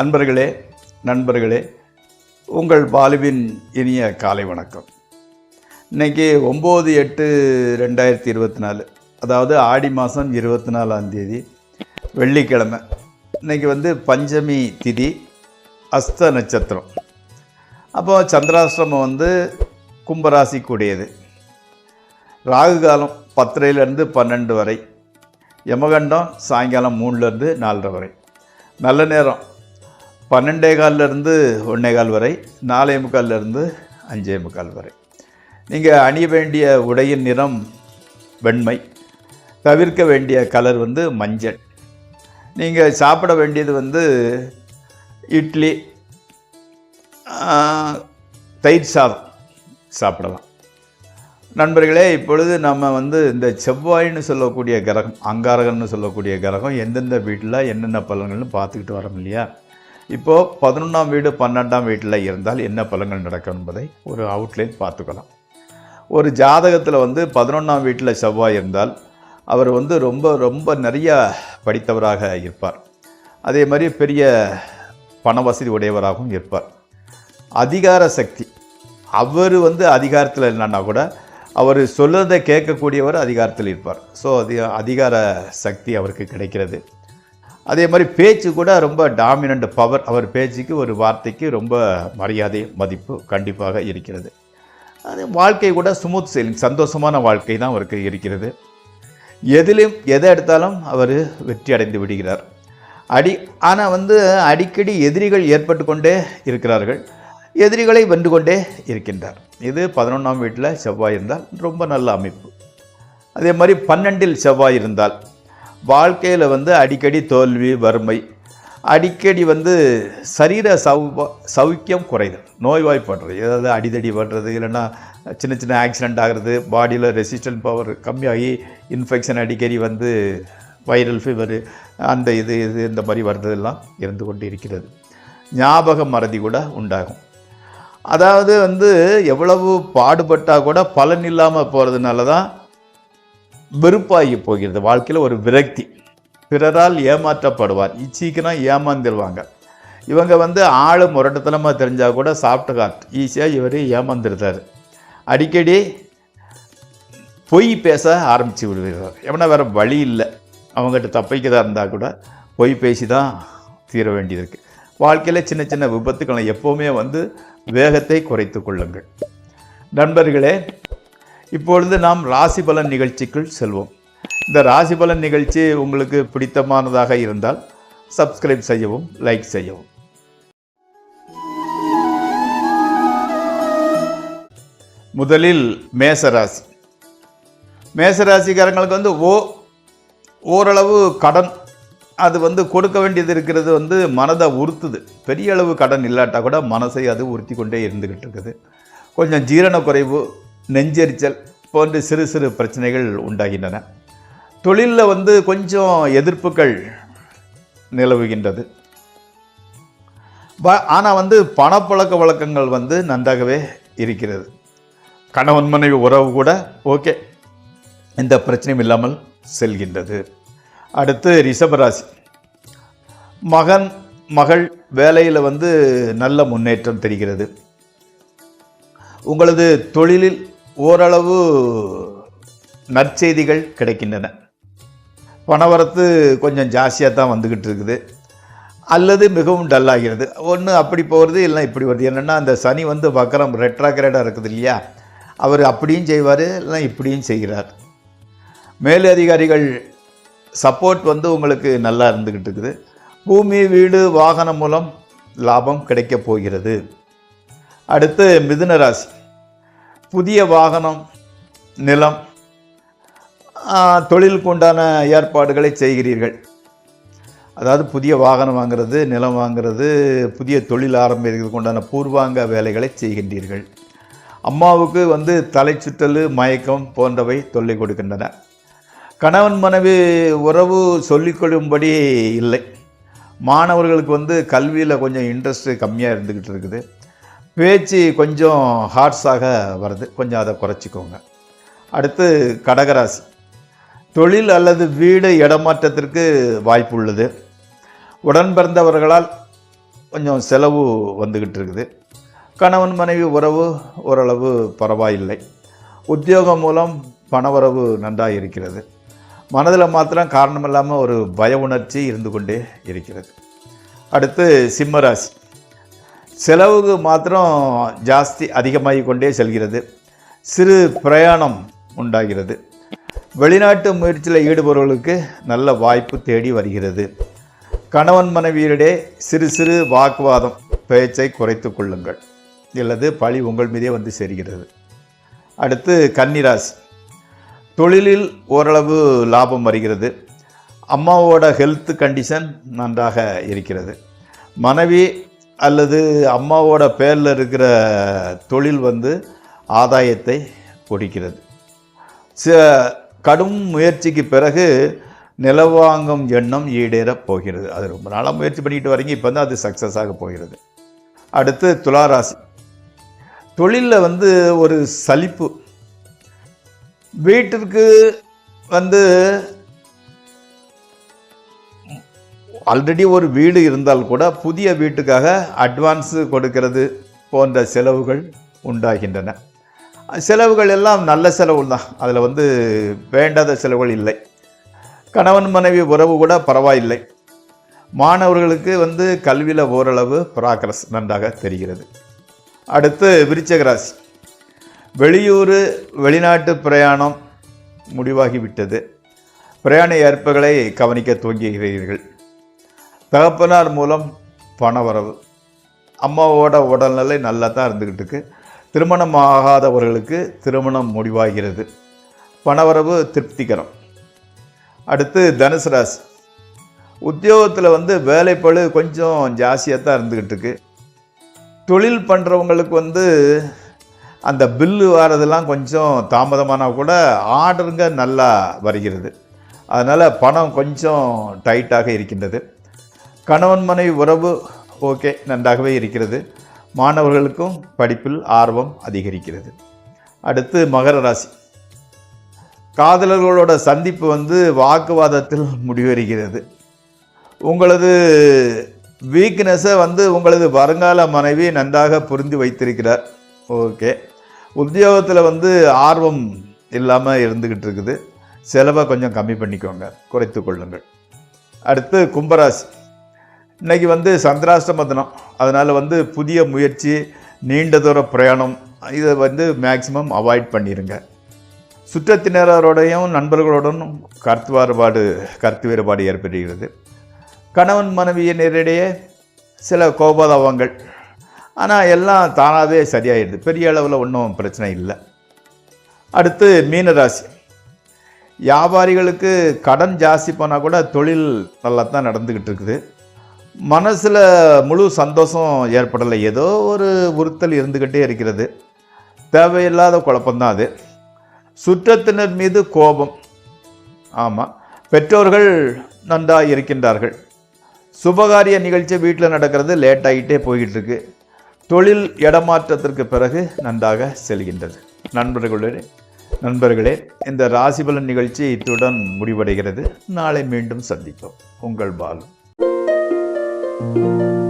அன்பர்களே நண்பர்களே உங்கள் பாலுவின் இனிய காலை வணக்கம். இன்னைக்கு ஒம்பது எட்டு ரெண்டாயிரத்தி இருபத்தி நாலு அதாவது ஆடி மாதம் இருபத்தி நாலாம் தேதி வெள்ளிக்கிழமை. இன்றைக்கி வந்து பஞ்சமி திதி அஸ்த நட்சத்திரம். அப்போ சந்திராசிரமம் வந்து கும்பராசிக்குடையது. ராகு காலம் பத்தரையிலேருந்து பன்னெண்டு வரை யமகண்டம் சாயங்காலம் மூணுலேருந்து நாலரை வரை. நல்ல நேரம். பன்னெண்டே கால்லேருந்து ஒன்றே கால் வரை நாலே முக்கால்லேருந்து அஞ்சே முக்கால் வரை. நீங்கள் அணிய வேண்டிய உடையின் நிறம் வெண்மை தவிர்க்க வேண்டிய கலர் வந்து மஞ்சள். நீங்கள் சாப்பிட வேண்டியது வந்து இட்லி தயிர் சாதம் சாப்பிடலாம். நண்பர்களே இப்பொழுது நம்ம வந்து இந்த செவ்வாயின்னு சொல்லக்கூடிய கிரகம் அங்காரகன்னு சொல்லக்கூடிய கிரகம் எந்தெந்த வீட்டில் என்னென்ன பலன்கள்னு பார்த்துக்கிட்டு வரோம் இல்லையா? இப்போது பதினொன்றாம் வீடு பன்னெண்டாம் வீட்டில் இருந்தால் என்ன பலன்கள் நடக்கும் என்பதை ஒரு அவுட்லைன் பார்த்துக்கலாம். ஒரு ஜாதகத்தில் வந்து பதினொன்றாம் வீட்டில் செவ்வாய் இருந்தால் அவர் வந்து ரொம்ப ரொம்ப நிறைய படித்தவராக இருப்பார். அதே மாதிரி பெரிய பண வசதி உடையவராகவும் இருப்பார். அதிகார சக்தி. அவர் வந்து அதிகாரத்தில் இல்லைன்னா கூட அவர் சொல்லுறதை கேட்கக்கூடியவர் அதிகாரத்தில் இருப்பார். ஸோ அது அதிகார சக்தி அவருக்கு கிடைக்கிறது. அதே மாதிரி பேச்சு கூட ரொம்ப டாமினண்ட் பவர் அவர் பேச்சுக்கு ஒரு வார்த்தைக்கு ரொம்ப மரியாதை மதிப்பு கண்டிப்பாக இருக்கிறது. அது வாழ்க்கை கூட ஸ்மூத் செயலிங் சந்தோஷமான வாழ்க்கை தான் அவருக்கு இருக்கிறது. எதிலும் எதை எடுத்தாலும் அவர் வெற்றி அடைந்து விடுகிறார். அடி ஆனால் வந்து அடிக்கடி எதிரிகள் ஏற்பட்டு கொண்டே இருக்கிறார்கள். எதிரிகளை வென்று கொண்டே இருக்கின்றார். இது பதினொன்றாம் வீட்டில் செவ்வாய் இருந்தால் ரொம்ப நல்ல அமைப்பு. அதே மாதிரி பன்னெண்டில் செவ்வாய் இருந்தால் வாழ்க்கையில் வந்து அடிக்கடி தோல்வி வறுமை. அடிக்கடி வந்து சரீர சௌ சௌக்கியம் குறைதல் நோய்வாய்ப்படுறது. ஏதாவது அடிதடி பண்ணுறது இல்லைன்னா சின்ன சின்ன ஆக்சிடெண்ட் ஆகிறது பாடியில் ரெசிஸ்டன்ட் பவர் கம்மியாகி இன்ஃபெக்ஷன் அடிக்கடி வந்து வைரல் ஃபீவர் அந்த இது இது இந்த மாதிரி வர்றதெல்லாம் இருந்து கொண்டு இருக்கிறது. ஞாபக மறதி கூட உண்டாகும். அதாவது வந்து எவ்வளவு பாடுபட்டால் கூட பலன் இல்லாமல் போகிறதுனால தான் வெறுப்பாகி போகிறது. வாழ்க்கையில் ஒரு விரக்தி. பிறரால் ஏமாற்றப்படுவார். சீக்கிரம் ஏமாந்துருவாங்க. இவங்க வந்து ஆள் முரட்டத்தனமாக தெரிஞ்சால் கூட சாஃப்ட் காட்டு ஈஸியாக இவர் ஏமாந்துருந்தார் அடிக்கடி பொய் பேச ஆரம்பித்து விடுவார் எவனா வேறு வழி இல்லை. அவங்ககிட்ட தப்பிக்கதாக இருந்தால் கூட பொய் பேசி தான் தீர வேண்டியது இருக்குது வாழ்க்கையில் சின்ன சின்ன விபத்துக்களை எப்போவுமே வந்து வேகத்தை குறைத்து கொள்ளுங்கள். நண்பர்களே இப்பொழுது நாம் ராசி பலன் நிகழ்ச்சிக்குள் செல்வோம். இந்த ராசி பலன் நிகழ்ச்சி உங்களுக்கு பிடித்தமானதாக இருந்தால் சப்ஸ்கிரைப் செய்யவும் லைக் செய்யவும். முதலில் மேசராசி. மேசராசிக்காரங்களுக்கு வந்து ஓ ஓரளவு கடன் அது வந்து கொடுக்க வேண்டியது இருக்கிறது வந்து மனதை உறுத்துது. பெரிய அளவு கடன் இல்லாட்டா கூட மனசை அது உறுத்தி கொண்டே இருந்துக்கிட்டு இருக்குது. கொஞ்சம் ஜீரண குறைவு நெஞ்செரிச்சல் போன்ற சிறு சிறு பிரச்சனைகள் உண்டாகின்றன. தொழிலில் வந்து கொஞ்சம் எதிர்ப்புகள் நிலவுகின்றது. ஆனால் வந்து பணப்பழக்க வழக்கங்கள் வந்து நன்றாகவே இருக்கிறது. கணவன் மனைவி உறவு கூட ஓகே. எந்த பிரச்சனையும் இல்லாமல் செல்கின்றது. அடுத்து ரிஷபராசி மகன் மகள் வேலையில் வந்து நல்ல முன்னேற்றம் தெரிகிறது. உங்களது தொழிலில் ஓரளவு நற்செய்திகள் கிடைக்கின்றன. பணவரத்து கொஞ்சம் ஜாஸ்தியாக தான் வந்துக்கிட்டு இருக்குது. அல்லது மிகவும் டல்லாகிறது ஒன்று அப்படி போகிறது இல்லை இப்படி வருது. என்னென்னா அந்த சனி வந்து வக்கரம் ரெட்ராகிரேடாக இருக்குது இல்லையா? அவர் அப்படியும் செய்வார் இல்லை இப்படியும் செய்கிறார். மேலதிகாரிகள் சப்போர்ட் வந்து உங்களுக்கு நல்லா இருந்துக்கிட்டு இருக்குது. பூமி வீடு வாகனம் மூலம் லாபம் கிடைக்கப் போகிறது. அடுத்து மிதுன ராசி புதிய வாகனம் நிலம் தொழிலுக்கு உண்டான ஏற்பாடுகளை செய்கிறீர்கள். அதாவது புதிய வாகனம் வாங்குறது நிலம் வாங்கிறது புதிய தொழில் ஆரம்பிக்கிறதுக்கு உண்டான பூர்வாங்க வேலைகளை செய்கின்றீர்கள். அம்மாவுக்கு வந்து தலை சுற்றல் மயக்கம் போன்றவை தொல்லை கொடுக்கின்றன. கணவன் மனைவி உறவு சொல்லிக்கொள்ளும்படி இல்லை. மாணவர்களுக்கு வந்து கல்வியில் கொஞ்சம் இன்ட்ரெஸ்ட்டு கம்மியாக இருந்துக்கிட்டு இருக்குது. பேச்சு கொஞ்சம் ஹார்ட்ஸாக வருது. கொஞ்சம் அதை குறைச்சிக்கோங்க. அடுத்து கடகராசி. தொழில் அல்லது வீடு இடமாற்றத்திற்கு வாய்ப்பு உள்ளது உடன் பிறந்தவர்களால் கொஞ்சம் செலவு வந்துக்கிட்டு இருக்குது. கணவன் மனைவி உறவு ஓரளவு பரவாயில்லை. உத்தியோகம் மூலம் பணவரவு நன்றாக இருக்கிறது. மனதில் மாத்திரம் காரணமில்லாமல் ஒரு பய உணர்ச்சி இருந்து கொண்டே இருக்கிறது. அடுத்து சிம்மராசி. செலவுக்கு மாத்திரம் ஜாஸ்தி அதிகமாகி கொண்டே செல்கிறது. சிறு பிரயாணம் உண்டாகிறது. வெளிநாட்டு முயற்சியில் ஈடுபவர்களுக்கு நல்ல வாய்ப்பு தேடி வருகிறது. கணவன் மனைவியரிடையே சிறு சிறு வாக்குவாதம் பேச்சை குறைத்து கொள்ளுங்கள். இல்லது பழி உங்கள் மீதே வந்து சேர்கிறது. அடுத்து கன்னிராசி. தொழிலில் ஓரளவு லாபம் வருகிறது. அம்மாவோட ஹெல்த் கண்டிஷன் நன்றாக இருக்கிறது. மனைவி அல்லது அம்மாவோட பேரில் இருக்கிற தொழில் வந்து ஆதாயத்தை கொடுக்கிறது. ச கடும் முயற்சிக்கு பிறகு நிலவாங்கும் எண்ணம் ஈடேறப் போகிறது. அது ரொம்ப நாளாக முயற்சி பண்ணிட்டு வரீங்க இப்போ தான் அது சக்ஸஸ் ஆக போகிறது. அடுத்து துளாராசி. தொழிலில் வந்து ஒரு சலிப்பு. வீட்டிற்கு வந்து ஆல்ரெடி ஒரு வீடு இருந்தால் கூட புதிய வீட்டுக்காக அட்வான்ஸு கொடுக்கிறது போன்ற செலவுகள் உண்டாகின்றன. செலவுகள் எல்லாம் நல்ல செலவு தான். அதில் வந்து வேண்டாத செலவுகள் இல்லை. கணவன் மனைவி உறவு கூட பரவாயில்லை. மாணவர்களுக்கு வந்து கல்வியில் ஓரளவு ப்ராக்ரஸ் நன்றாக தெரிகிறது. அடுத்து விருச்சக ராசி. வெளியூர் வெளிநாட்டு பிரயாணம் முடிவாகிவிட்டது. பிரயாண ஏற்பகளை கவனிக்க துவங்குகிறீர்கள். தகப்பனார் மூலம் பணவரவு. அம்மாவோட உடல்நிலை நல்லா தான் இருந்துக்கிட்டு இருக்கு திருமணம் ஆகாதவர்களுக்கு திருமணம் முடிவாகிறது. பணவரவு திருப்திகரம். அடுத்து தனுசு ராசி. உத்தியோகத்தில் வந்து வேலைப்பழு கொஞ்சம் ஜாஸ்தியாக தான் இருந்துக்கிட்டு இருக்கு தொழில் பண்ணுறவங்களுக்கு வந்து அந்த பில்லு வரதெல்லாம் கொஞ்சம் தாமதமானால் கூட ஆர்டருங்க நல்லா வருகிறது. அதனால் பணம் கொஞ்சம் டைட்டாக இருக்கின்றது. கணவன் மனைவி உறவு ஓகே நன்றாகவே இருக்கிறது. மாணவர்களுக்கும் படிப்பில் ஆர்வம் அதிகரிக்கிறது. அடுத்து மகர ராசி. காதலர்களோட சந்திப்பு வந்து வாக்குவாதத்தில் முடிவெறுகிறது. உங்களது வீக்னஸை வந்து உங்களது வருங்கால மனைவி நன்றாக புரிந்து வைத்திருக்கிறார். ஓகே. உத்தியோகத்தில் வந்து ஆர்வம் இல்லாமல் இருந்துக்கிட்டு இருக்குது. செலவை கொஞ்சம் கம்மி பண்ணிக்கோங்க. குறைத்து கொள்ளுங்கள். அடுத்து கும்பராசி. இன்றைக்கி வந்து சந்திராஷ்டம தினம். அதனால் வந்து புதிய முயற்சி நீண்ட தூர பிரயாணம் இதை வந்து மேக்சிமம் அவாய்ட் பண்ணிடுங்க சுற்றத்தினரோடையும் நண்பர்களுடனும் கருத்து வேறுபாடு கருத்து வேறுபாடு ஏற்படுகிறது. கணவன் மனைவியினரிடையே சில கோபதாபங்கள். ஆனால் எல்லாம் தானாகவே சரியாயிடுது. பெரிய அளவில் ஒன்றும் பிரச்சனை இல்லை. அடுத்து மீனராசி. வியாபாரிகளுக்கு கடன் ஜாஸ்தி போனால் கூட தொழில் நல்லா தான் நடந்துக்கிட்டு இருக்குது. மனசில் முழு சந்தோஷம் ஏற்படலை. ஏதோ ஒரு உறுத்தல் இருந்துக்கிட்டே இருக்கிறது. தேவையில்லாத குழப்பம்தான் அது. சுற்றத்தினர் மீது கோபம். ஆமாம் பெற்றோர்கள் நன்றாக இருக்கின்றார்கள். சுபகாரிய நிகழ்ச்சி வீட்டில் நடக்கிறது லேட் ஆகிட்டே போய்கிட்டுருக்கு தொழில் இடமாற்றத்திற்கு பிறகு நன்றாக செல்கின்றது. நண்பர்களே நண்பர்களே இந்த ராசிபலன் நிகழ்ச்சி இத்துடன் முடிவடைகிறது. நாளை மீண்டும் சந்திப்போம். உங்கள் பாலு. Música